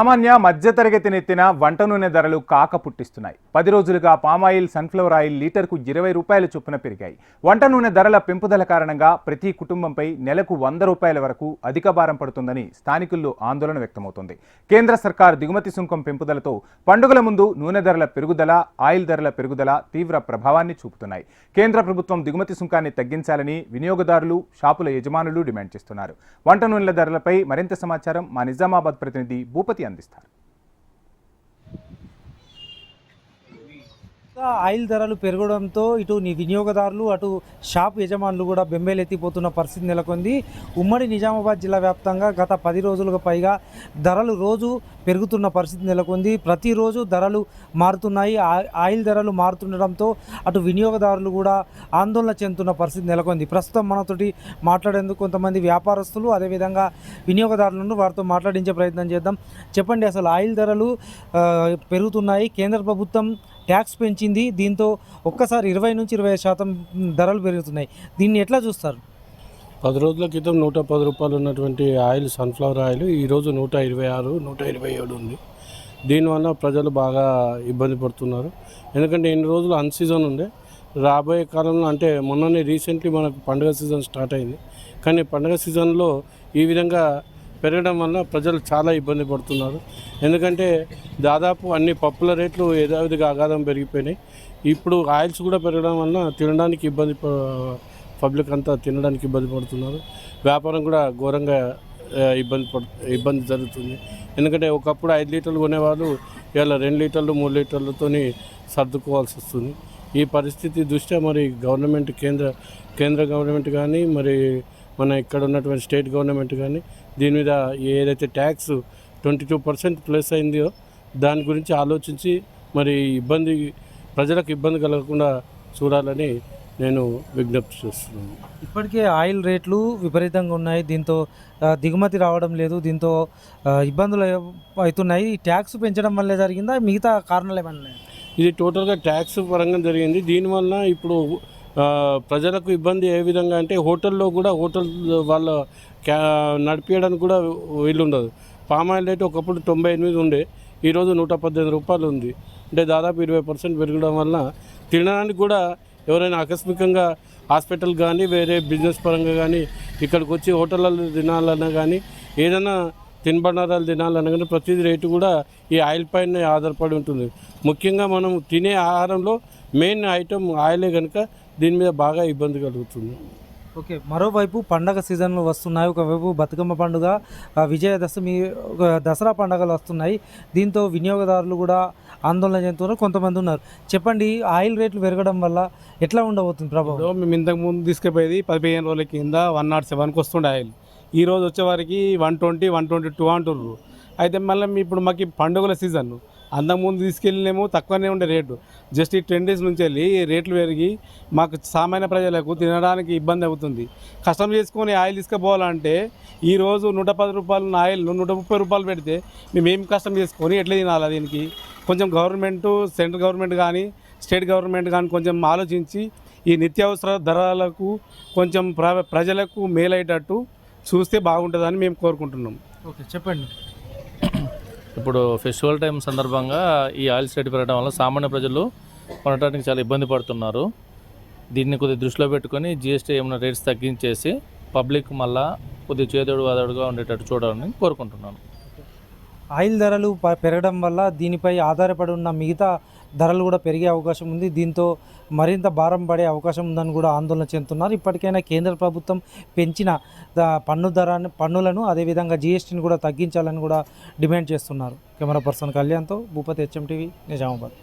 సామాన్య మధ్యతరగతి నెత్తిన వంట నూనె ధరలు కాక పుట్టిస్తున్నాయి. పది రోజులుగా పామాయిల్ సన్ఫ్లవర్ ఆయిల్ లీటర్కు ఇరవై రూపాయల చొప్పున పెరిగాయి. వంట నూనె ధరల పెంపుదల కారణంగా ప్రతి కుటుంబంపై నెలకు వంద రూపాయల వరకు అధిక భారం పడుతుందని స్థానికుల్లో ఆందోళన వ్యక్తమవుతోంది. కేంద్ర సర్కార్ దిగుమతి సుంకం పెంపుదలతో పండుగల ముందు నూనె ధరల పెరుగుదల ఆయిల్ ధరల పెరుగుదల తీవ్ర ప్రభావాన్ని చూపుతున్నాయి. కేంద్ర ప్రభుత్వం దిగుమతి సుంకాన్ని తగ్గించాలని వినియోగదారులు షాపుల యజమానులు డిమాండ్ చేస్తున్నారు. వంట నూనెల ధరలపై మరింత సమాచారం మా నిజామాబాద్ ప్రతినిధి భూపతి అందిస్తారు. ఆయిల్ ధరలు పెరగడంతో ఇటు నీ వినియోగదారులు అటు షాప్ యజమానులు కూడా బెంబేలెత్తిపోతున్న పరిస్థితి నెలకొంది. ఉమ్మడి నిజామాబాద్ జిల్లా వ్యాప్తంగా గత పది రోజులుగా పైగా ధరలు రోజు పెరుగుతున్న పరిస్థితి నెలకొంది. ప్రతిరోజు ధరలు మారుతున్నాయి. ఆ- ఆయిల్ ధరలు మారుతుండడంతో అటు వినియోగదారులు కూడా ఆందోళన చెందుతున్న పరిస్థితి నెలకొంది. ప్రస్తుతం మనతోటి మాట్లాడేందుకు కొంతమంది వ్యాపారస్తులు అదేవిధంగా వినియోగదారులను వారితో మాట్లాడించే ప్రయత్నం చేద్దాం. చెప్పండి అసలు ఆయిల్ ధరలు పెరుగుతున్నాయి. కేంద్ర ప్రభుత్వం ట్యాక్స్ పెంచింది. దీంతో ఒక్కసారి ఇరవై నుంచి ఇరవై శాతం ధరలు పెరుగుతున్నాయి. దీన్ని ఎట్లా చూస్తారు? పది రోజుల క్రితం నూట పది రూపాయలు ఉన్నటువంటి ఆయిల్ సన్ఫ్లవర్ ఆయిల్ ఈరోజు నూట ఇరవై ఆరు నూట ఇరవై ఏడు ఉంది. దీనివల్ల ప్రజలు బాగా ఇబ్బంది పడుతున్నారు. ఎందుకంటే ఎన్ని రోజులు అన్ సీజన్ ఉండే. రాబోయే కాలంలో అంటే మొన్ననే రీసెంట్లీ మనకు పండుగ సీజన్ స్టార్ట్ అయింది. కానీ పండుగ సీజన్లో ఈ విధంగా పెరగడం వల్ల ప్రజలు చాలా ఇబ్బంది పడుతున్నారు. ఎందుకంటే దాదాపు అన్ని పప్పుల రేట్లు యథావిధిగా అగాధం పెరిగిపోయినాయి. ఇప్పుడు ఆయిల్స్ కూడా పెరగడం వల్ల తినడానికి ఇబ్బంది పబ్లిక్ అంతా తినడానికి ఇబ్బంది పడుతున్నారు. వ్యాపారం కూడా ఘోరంగా ఇబ్బంది పడు ఇబ్బంది జరుగుతుంది. ఎందుకంటే ఒకప్పుడు ఐదు లీటర్లు కొనేవాళ్ళు ఇవాళ రెండు లీటర్లు మూడు లీటర్లతో సర్దుకోవాల్సి వస్తుంది. ఈ పరిస్థితి దృష్ట్యా మరి గవర్నమెంట్ కేంద్ర కేంద్ర గవర్నమెంట్ కానీ మరి మన ఇక్కడ ఉన్నటువంటి స్టేట్ గవర్నమెంట్ కానీ దీని మీద ఏదైతే tax twenty two percent plus అయిందో దాని గురించి ఆలోచించి మరి ఇబ్బంది ప్రజలకు ఇబ్బంది కలగకుండా చూడాలని నేను విజ్ఞప్తి చేస్తున్నాను. ఇప్పటికే ఆయిల్ రేట్లు విపరీతంగా ఉన్నాయి. దీంతో దిగుమతి రావడం లేదు. దీంతో ఇబ్బందులు అవుతున్నాయి. ట్యాక్స్ పెంచడం వల్లే జరిగిందా? మిగతా కారణాలు ఏమన్నా? ఇది టోటల్గా ట్యాక్స్ పరంగా జరిగింది. దీనివల్ల ఇప్పుడు ప్రజలకు ఇబ్బంది ఏ విధంగా అంటే హోటల్లో కూడా హోటల్ వాళ్ళ క్యా నడిపించడానికి కూడా వీలుండదు. పామాయిల్ రేటు ఒకప్పుడు తొంభై ఎనిమిది ఉండే ఈరోజు నూట పద్దెనిమిది రూపాయలు ఉంది. అంటే దాదాపు ఇరవై పర్సెంట్ పెరగడం వల్ల తినడానికి కూడా ఎవరైనా ఆకస్మికంగా హాస్పిటల్ కానీ వేరే బిజినెస్ పరంగా కానీ ఇక్కడికి వచ్చి హోటళ్ళలో తినాలన్నా కానీ ఏదైనా తినబండారాలు తినాలన్నా కానీ ప్రతిదీ రేటు కూడా ఈ ఆయిల్ పైన ఆధారపడి ఉంటుంది. ముఖ్యంగా మనం తినే ఆహారంలో మెయిన్ ఐటమ్ ఆయిలే కనుక దీని మీద బాగా ఇబ్బంది కలుగుతుంది. ఓకే మరోవైపు పండగ సీజన్లు వస్తున్నాయి. ఒకవైపు బతుకమ్మ పండుగ విజయదశమి దసరా పండుగలు వస్తున్నాయి. దీంతో వినియోగదారులు కూడా ఆందోళన చెందుతున్నారు. కొంతమంది ఉన్నారు. చెప్పండి ఆయిల్ రేట్లు పెరగడం వల్ల ఎట్లా ఉండబోతుంది ప్రభావం? మేము ఇంతకు ముందు తీసుకుపోయేది పదిహేను రోజుల కింద వన్ నాట్ సెవెన్కి వస్తుండే ఆయిల్. ఈ రోజు వచ్చేవారికి one twenty one twenty two అంటుర్రు. అయితే మళ్ళీ ఇప్పుడు మాకు పండుగల సీజన్ అంతకుముందు తీసుకెళ్ళినేమో తక్కువనే ఉండే రేటు. జస్ట్ ఈ టెన్ డేస్ నుంచి వెళ్ళి రేట్లు పెరిగి మాకు సామాన్య ప్రజలకు తినడానికి ఇబ్బంది అవుతుంది. కష్టం చేసుకొని ఆయిల్ తీసుకుపోవాలంటే ఈరోజు నూట పది రూపాయలు ఆయిల్ నూట ముప్పై రూపాయలు పెడితే మేము ఏం కష్టం చేసుకొని ఎట్లా తినాలి దీనికి? కొంచెం గవర్నమెంట్ సెంట్రల్ గవర్నమెంట్ కానీ స్టేట్ గవర్నమెంట్ కానీ కొంచెం ఆలోచించి ఈ నిత్యావసర ధరలకు కొంచెం ప్ర ప్రజలకు మేలయ్యేటట్టు చూస్తే బాగుంటుందని మేము కోరుకుంటున్నాం. ఓకే చెప్పండి. ఇప్పుడు ఫెస్టివల్ టైం సందర్భంగా ఈ ఆయిల్స్ రేటు పెరగడం వల్ల సామాన్య ప్రజలు కొనడానికి చాలా ఇబ్బంది పడుతున్నారు. దీన్ని కొద్దిగా దృష్టిలో పెట్టుకొని జిఎస్టీ ఏమైనా రేట్స్ తగ్గించేసి పబ్లిక్ మళ్ళా కొద్దిగా చేదోడు వాదోడుగా ఉండేటట్టు చూడాలని కోరుకుంటున్నాను. ఆయిల్ ధరలు పెరగడం వల్ల దీనిపై ఆధారపడి ఉన్న మిగతా ధరలు కూడా పెరిగే అవకాశం ఉంది. దీంతో మరింత భారం పడే అవకాశం ఉందని కూడా ఆందోళన చెందుతున్నారు. ఇప్పటికైనా కేంద్ర ప్రభుత్వం పెంచిన పన్ను ధరాన్ని పన్నులను అదేవిధంగా జీఎస్టీని కూడా తగ్గించాలని కూడా డిమాండ్ చేస్తున్నారు. కెమెరా పర్సన్ కళ్యాణ్తో భూపతి హెచ్ఎం టీవీ నిజామాబాద్.